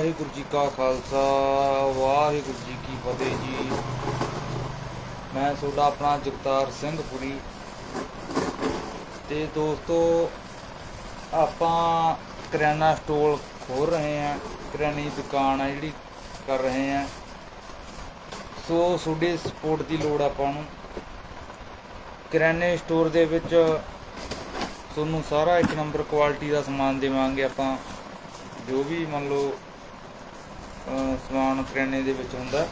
ਵਾਹਿਗੁਰੂ ਜੀ ਕਾ ਖਾਲਸਾ, ਵਾਹਿਗੁਰੂ ਜੀ ਕੀ ਫਤਿਹ ਜੀ। ਮੈਂ ਤੁਹਾਡਾ ਆਪਣਾ ਜਗਤਾਰ ਸਿੰਘ ਪੁਰੀ। ਤੇ ਦੋਸਤੋ, ਆਪਾਂ ਕਰਿਆਨਾ ਸਟੋਰ ਖੋਲ ਰਹੇ ਹਾਂ, ਕਰਿਆਨੇ ਦੀ ਦੁਕਾਨ ਆ ਜਿਹੜੀ ਕਰ ਰਹੇ ਹਾਂ। ਸੋ ਤੁਹਾਡੀ ਸਪੋਰਟ ਦੀ ਲੋੜ ਆਪਾਂ ਨੂੰ। ਕਰਿਆਨੇ ਸਟੋਰ ਦੇ ਵਿੱਚ ਤੁਹਾਨੂੰ ਸਾਰਾ ਇੱਕ ਨੰਬਰ ਕੁਆਲਿਟੀ ਦਾ ਸਮਾਨ ਦੇਵਾਂਗੇ ਆਪਾਂ। ਜੋ ਵੀ ਮੰਨ ਲਓ ਸਮਾਨ ਕਰਿਆਨੇ ਦੇ ਵਿੱਚ ਹੁੰਦਾ।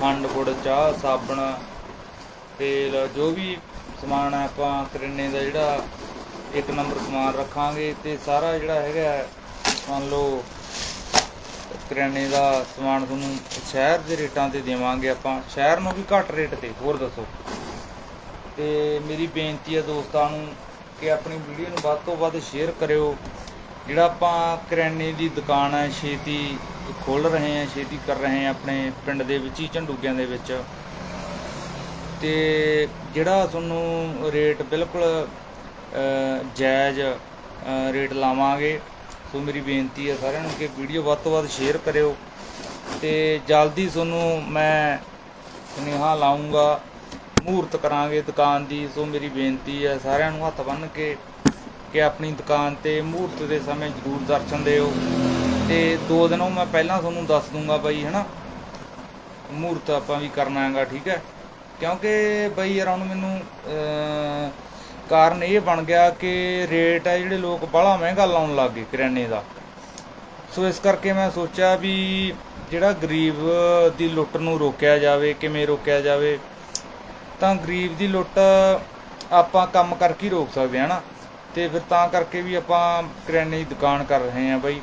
ਖੰਡ, ਗੁੜ, ਚਾਹ, ਸਾਬਣ, ਤੇਲ, ਜੋ ਵੀ ਸਮਾਨ ਹੈ ਆਪਾਂ ਕਰਿਆਨੇ ਦਾ ਜਿਹੜਾ ਇੱਕ ਨੰਬਰ ਸਮਾਨ ਰੱਖਾਂਗੇ ਤੇ ਸਾਰਾ ਜਿਹੜਾ ਹੈਗਾ ਮੰਨ ਲਓ, ਕਰਿਆਨੇ ਦਾ ਸਮਾਨ ਤੁਹਾਨੂੰ ਸ਼ਹਿਰ ਦੇ ਰੇਟਾਂ ਤੇ ਦੇਵਾਂਗੇ ਆਪਾਂ। ਸ਼ਹਿਰ ਨੂੰ ਵੀ ਘੱਟ ਰੇਟ ਤੇ, ਹੋਰ ਦੱਸੋ। ਤੇ ਮੇਰੀ ਬੇਨਤੀ ਹੈ ਦੋਸਤਾਂ ਨੂੰ ਕਿ ਆਪਣੀ ਵੀਡੀਓ ਨੂੰ ਵੱਧ ਤੋਂ ਵੱਧ ਸ਼ੇਅਰ ਕਰਿਓ। ਜਿਹੜਾ ਆਪਾਂ ਕਰਿਆਨੇ ਦੀ ਦੁਕਾਨ ਹੈ, ਛੇਤੀ ਖੋਲ ਰਹੇ ਹਾਂ, ਛੇਤੀ ਕਰ ਰਹੇ ਹਾਂ ਆਪਣੇ ਪਿੰਡ ਦੇ ਵਿੱਚ ਹੀ ਝੰਡੂਗਿਆਂ ਦੇ ਵਿੱਚ। ਤੇ ਜਿਹੜਾ ਤੁਹਾਨੂੰ ਰੇਟ ਬਿਲਕੁਲ ਜਾਇਜ਼ ਰੇਟ ਲਾਵਾਂਗੇ, ਸੋ ਮੇਰੀ ਬੇਨਤੀ ਹੈ ਸਾਰਿਆਂ ਨੂੰ ਕਿ ਵੀਡੀਓ ਵੱਧ ਤੋਂ ਵੱਧ ਸ਼ੇਅਰ ਕਰਿਓ। ਤੇ ਜਲਦੀ ਤੁਹਾਨੂੰ ਮੈਂ ਸੁਨੇਹਾ ਲਾਉਂਗਾ ਮਹੂਰਤ ਕਰਾਂਗੇ ਦੁਕਾਨ ਦੀ, ਸੋ ਮੇਰੀ ਬੇਨਤੀ ਹੈ ਸਾਰਿਆਂ ਨੂੰ ਹੱਥ ਬੰਨ੍ਹ ਕੇ ਕਿ ਆਪਣੀ ਦੁਕਾਨ ਤੇ ਮਹੂਰਤ ਦੇ ਸਮੇਂ ਜ਼ਰੂਰ ਦਰਸ਼ਨ ਦਿਓ। ਤੇ ਦੋ ਦਿਨ ਉਹ ਮੈਂ ਪਹਿਲਾਂ ਤੁਹਾਨੂੰ ਦੱਸ ਦੂੰਗਾ ਬਾਈ, ਹਨਾ? ਮਹੂਰਤ ਆਪਾਂ ਵੀ ਕਰਨਾ ਹੈਗਾ, ਠੀਕ ਹੈ? ਕਿਉਂਕਿ ਬਈ ਯਾਰ ਹੁਣ ਮੈਨੂੰ ਕਾਰਨ ਇਹ ਬਣ ਗਿਆ ਕਿ ਰੇਟ ਹੈ ਜਿਹੜੇ ਲੋਕ ਬੜਾ ਮਹਿੰਗਾ ਲਾਉਣ ਲੱਗ ਗਏ ਕਰਿਆਨੇ ਦਾ। ਸੋ ਇਸ ਕਰਕੇ ਮੈਂ ਸੋਚਿਆ ਵੀ ਜਿਹੜਾ ਗਰੀਬ ਦੀ ਲੁੱਟ ਨੂੰ ਰੋਕਿਆ ਜਾਵੇ, ਕਿਵੇਂ ਰੋਕਿਆ ਜਾਵੇ, ਤਾਂ ਗਰੀਬ ਦੀ ਲੁੱਟ ਆਪਾਂ ਕੰਮ ਕਰਕੇ ਹੀ ਰੋਕ ਸਕਦੇ ਹਾਂ ਨਾ ਤੇ ਫਿਰ ਤਾਂ ਕਰਕੇ ਵੀ ਆਪਾਂ ਕਰਿਆਨੇ ਦੀ ਦੁਕਾਨ ਕਰ ਰਹੇ ਹਾਂ ਬਾਈ।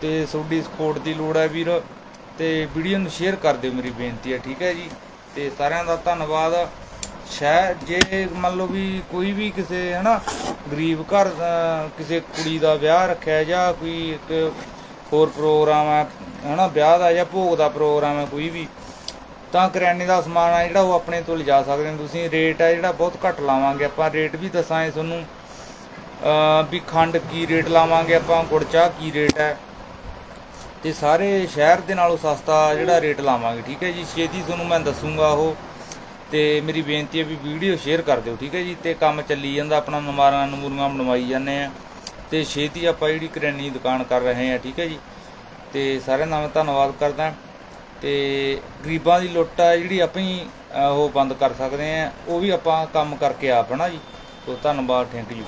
ਤੇ ਤੁਹਾਡੀ ਸਪੋਰਟ ਦੀ ਲੋੜ ਹੈ ਵੀਰ, ਤੇ ਵੀਡੀਓ ਨੂੰ ਸ਼ੇਅਰ ਕਰ ਦਿਓ ਮੇਰੀ ਬੇਨਤੀ ਹੈ, ਠੀਕ ਹੈ ਜੀ। ਤੇ ਸਾਰਿਆਂ ਦਾ ਧੰਨਵਾਦ। ਸ਼ਾਇਦ ਜੇ ਮੰਨ ਲਓ ਵੀ ਕੋਈ ਵੀ ਕਿਸੇ, ਹਨਾ, ਗਰੀਬ ਘਰ ਕਿਸੇ ਕੁੜੀ ਦਾ ਵਿਆਹ ਰੱਖਿਆ ਜਾਂ ਕੋਈ ਇੱਕ ਹੋਰ ਪ੍ਰੋਗਰਾਮ ਹੈ, ਹਨਾ, ਵਿਆਹ ਦਾ ਜਾਂ ਭੋਗ ਦਾ ਪ੍ਰੋਗਰਾਮ ਹੈ ਕੋਈ ਵੀ, ਤਾਂ ਕਰਿਆਨੇ ਦਾ ਸਮਾਨ ਆ ਜਿਹੜਾ ਉਹ ਆਪਣੇ ਤੋਂ ਲਿਜਾ ਸਕਦੇ ਨੇ ਤੁਸੀਂ। ਰੇਟ ਹੈ ਜਿਹੜਾ ਬਹੁਤ ਘੱਟ ਲਾਵਾਂਗੇ ਆਪਾਂ। ਰੇਟ ਵੀ ਦੱਸਾਂਗੇ ਤੁਹਾਨੂੰ। ਵੀ ਖੰਡ ਕੀ ਰੇਟ ਲਾਵਾਂਗੇ ਆਪਾਂ, ਗੁੜ, ਚਾਹ ਕੀ ਰੇਟ ਹੈ। ਤੇ ਸਾਰੇ ਸ਼ਹਿਰ ਦੇ ਨਾਲੋਂ ਸਸਤਾ ਜਿਹੜਾ ਰੇਟ ਲਾਵਾਂਗੇ, ਠੀਕ ਹੈ ਜੀ? ਛੇਤੀ ਤੁਹਾਨੂੰ ਮੈਂ ਦੱਸੂਗਾ ਉਹ। ਤੇ ਮੇਰੀ ਬੇਨਤੀ ਹੈ ਵੀ ਵੀਡੀਓ ਸ਼ੇਅਰ ਕਰ ਦਿਓ, ਠੀਕ ਹੈ ਜੀ? ਤੇ ਕੰਮ ਚੱਲੀ ਜਾਂਦਾ, ਆਪਣਾ ਨਮਾਰਾਂ ਨਮੂਰੀਆਂ ਬਣਵਾਈ ਜਾਂਦੇ ਆ। ਤੇ ਛੇਤੀ ਆਪਾਂ ਜਿਹੜੀ ਕਰਿਆਨੀ ਦੀ ਦੁਕਾਨ ਕਰ ਰਹੇ ਆ ਠੀਕ ਹੈ ਜੀ? ਤੇ ਸਾਰਿਆਂ ਦਾ ਮੈਂ ਧੰਨਵਾਦ ਕਰਦਾ। ਤੇ ਗਰੀਬਾਂ ਦੀ ਲੁੱਟ ਆ, ਜਿਹੜੀ ਆਪਾਂ ਹੀ ਉਹ ਬੰਦ ਕਰ ਸਕਦੇ ਆ। ਉਹ ਵੀ ਆਪਾਂ ਕੰਮ ਕਰਕੇ ਆਪ, ਹਨਾ ਜੀ? ਸੋ ਧੰਨਵਾਦ, ਥੈਂਕ ਯੂ